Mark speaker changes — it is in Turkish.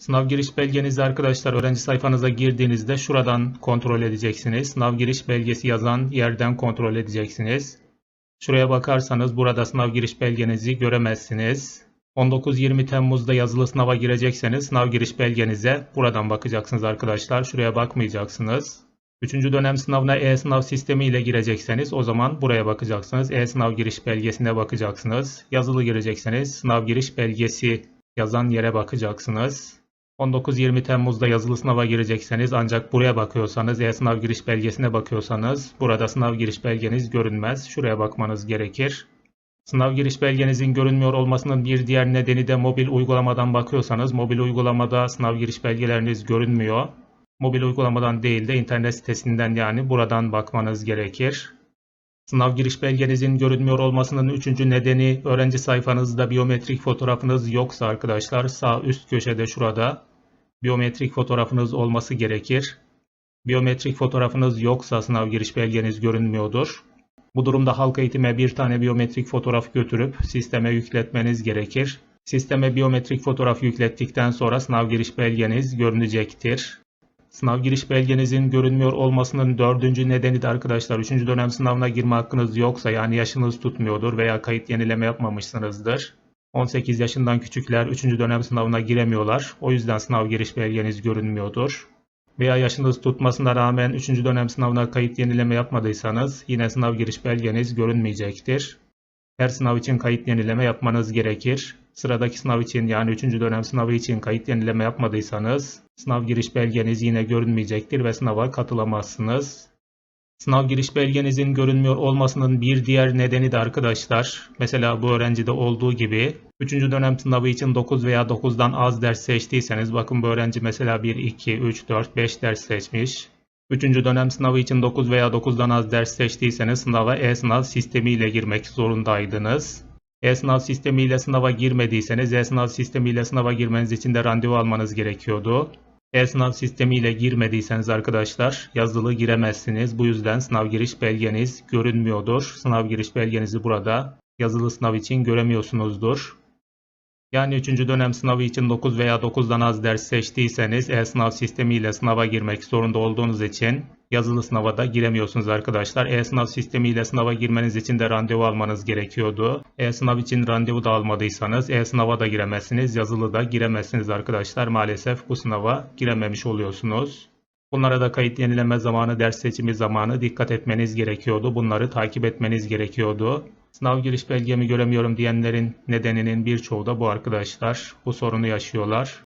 Speaker 1: Sınav giriş belgenizi arkadaşlar öğrenci sayfanıza girdiğinizde şuradan kontrol edeceksiniz. Sınav giriş belgesi yazan yerden kontrol edeceksiniz. Şuraya bakarsanız burada sınav giriş belgenizi göremezsiniz. 19-20 Temmuz'da yazılı sınava girecekseniz sınav giriş belgenize buradan bakacaksınız arkadaşlar. Şuraya bakmayacaksınız. Üçüncü dönem sınavına e-sınav sistemi ile girecekseniz o zaman buraya bakacaksınız. E-sınav giriş belgesine bakacaksınız. Yazılı girecekseniz sınav giriş belgesi yazan yere bakacaksınız. 19-20 Temmuz'da yazılı sınava girecekseniz ancak buraya bakıyorsanız, e-sınav giriş belgesine bakıyorsanız burada sınav giriş belgeniz görünmez. Şuraya bakmanız gerekir. Sınav giriş belgenizin görünmüyor olmasının bir diğer nedeni de mobil uygulamadan bakıyorsanız mobil uygulamada sınav giriş belgeleriniz görünmüyor. Mobil uygulamadan değil de internet sitesinden yani buradan bakmanız gerekir. Sınav giriş belgenizin görünmüyor olmasının üçüncü nedeni öğrenci sayfanızda biyometrik fotoğrafınız yoksa arkadaşlar sağ üst köşede şurada biyometrik fotoğrafınız olması gerekir. Biyometrik fotoğrafınız yoksa sınav giriş belgeniz görünmüyordur. Bu durumda halk eğitime bir tane biyometrik fotoğraf götürüp sisteme yükletmeniz gerekir. Sisteme biyometrik fotoğraf yüklettikten sonra sınav giriş belgeniz görünecektir. Sınav giriş belgenizin görünmüyor olmasının dördüncü nedeni de arkadaşlar 3. dönem sınavına girme hakkınız yoksa yani yaşınız tutmuyordur veya kayıt yenileme yapmamışsınızdır. 18 yaşından küçükler 3. dönem sınavına giremiyorlar. O yüzden sınav giriş belgeniz görünmüyordur. Veya yaşınız tutmasına rağmen 3. dönem sınavına kayıt yenileme yapmadıysanız yine sınav giriş belgeniz görünmeyecektir. Her sınav için kayıt yenileme yapmanız gerekir. Sıradaki sınav için yani 3. dönem sınavı için kayıt yenileme yapmadıysanız sınav giriş belgeniz yine görünmeyecektir ve sınava katılamazsınız. Sınav giriş belgenizin görünmüyor olmasının bir diğer nedeni de arkadaşlar, mesela bu öğrencide olduğu gibi 3. dönem sınavı için 9 veya 9'dan az ders seçtiyseniz, bakın bu öğrenci mesela 1, 2, 3, 4, 5 ders seçmiş. 3. dönem sınavı için 9 veya 9'dan az ders seçtiyseniz sınava e-sınav sistemiyle girmek zorundaydınız. E-sınav sistemiyle sınava girmediyseniz e-sınav sistemiyle sınava girmeniz için de randevu almanız gerekiyordu. E-sınav sistemiyle girmediyseniz arkadaşlar yazılı giremezsiniz. Bu yüzden sınav giriş belgeniz görünmüyordur. Sınav giriş belgenizi burada yazılı sınav için göremiyorsunuzdur. Yani 3. dönem sınavı için 9 veya 9'dan az ders seçtiyseniz e-sınav sistemiyle sınava girmek zorunda olduğunuz için yazılı sınava da giremiyorsunuz arkadaşlar. E-sınav sistemiyle sınava girmeniz için de randevu almanız gerekiyordu. E-sınav için randevu da almadıysanız e-sınava da giremezsiniz, yazılı da giremezsiniz arkadaşlar. Maalesef bu sınava girememiş oluyorsunuz. Bunlara da kayıt yenileme zamanı, ders seçimi zamanı dikkat etmeniz gerekiyordu. Bunları takip etmeniz gerekiyordu. Sınav giriş belgemi göremiyorum diyenlerin nedeninin birçoğu da bu arkadaşlar. Bu sorunu yaşıyorlar.